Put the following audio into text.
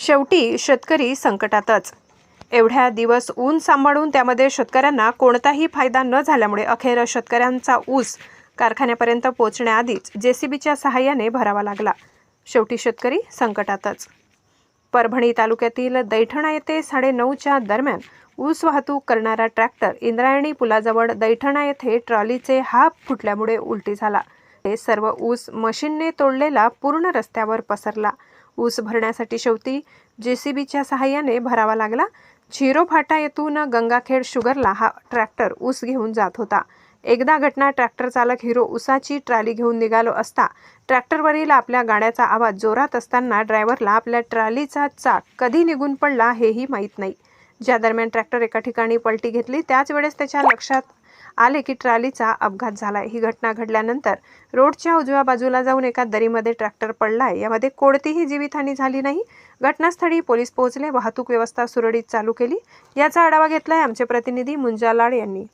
शेवटी शेतकरी संकटातच. एवढ्या दिवस ऊन सांभाळून त्यामध्ये शेतकऱ्यांना कोणताही फायदा न झाल्यामुळे अखेर शेतकऱ्यांचा ऊस कारखान्यापर्यंत पोहोचण्याआधीच जेसीबीच्या सहाय्याने भरावा लागला. शेवटी शेतकरी संकटातच. परभणी तालुक्यातील दैठणा येथे साडेनऊच्या दरम्यान ऊस वाहतूक करणारा ट्रॅक्टर इंद्रायणी पुलाजवळ दैठणा येथे ट्रॉलीचे हाफ फुटल्यामुळे उलटी झाला. हे सर्व ऊस मशीनने तोडलेला पूर्ण रस्त्यावर पसरला. ऊस भरण्यासाठी शेवटी बीच्या सहाय्याने भरावा लागला. झिरो फाटा येथून गंगाखेड शुगरला हा ट्रॅक्टर ऊस घेऊन जात होता. एकदा घटना ट्रॅक्टर चालक हिरो ऊसाची ट्राली घेऊन निघालो असता ट्रॅक्टरवरील आपल्या गाड्याचा आवाज जोरात असताना ड्रायव्हरला आपल्या ट्रॉलीचा चाक कधी निघून पडला हेही माहीत नाही. ज्या दरम्यान ट्रॅक्टर एका ठिकाणी पलटी घेतली त्याच वेळेस त्याच्या लक्षात आले की ट्रॉलीचा अपघात झालाय. ही घटना घडल्यानंतर रोडच्या उजव्या बाजूला जाऊन एका दरीमध्ये ट्रॅक्टर पडलाय. यामध्ये कोणतीही जीवितहानी झाली नाही. घटनास्थळी पोलीस पोहोचले. वाहतूक व्यवस्था सुरळीत चालू केली. याचा आढावा घेतलाय आमचे प्रतिनिधी मुंजा लाड यांनी.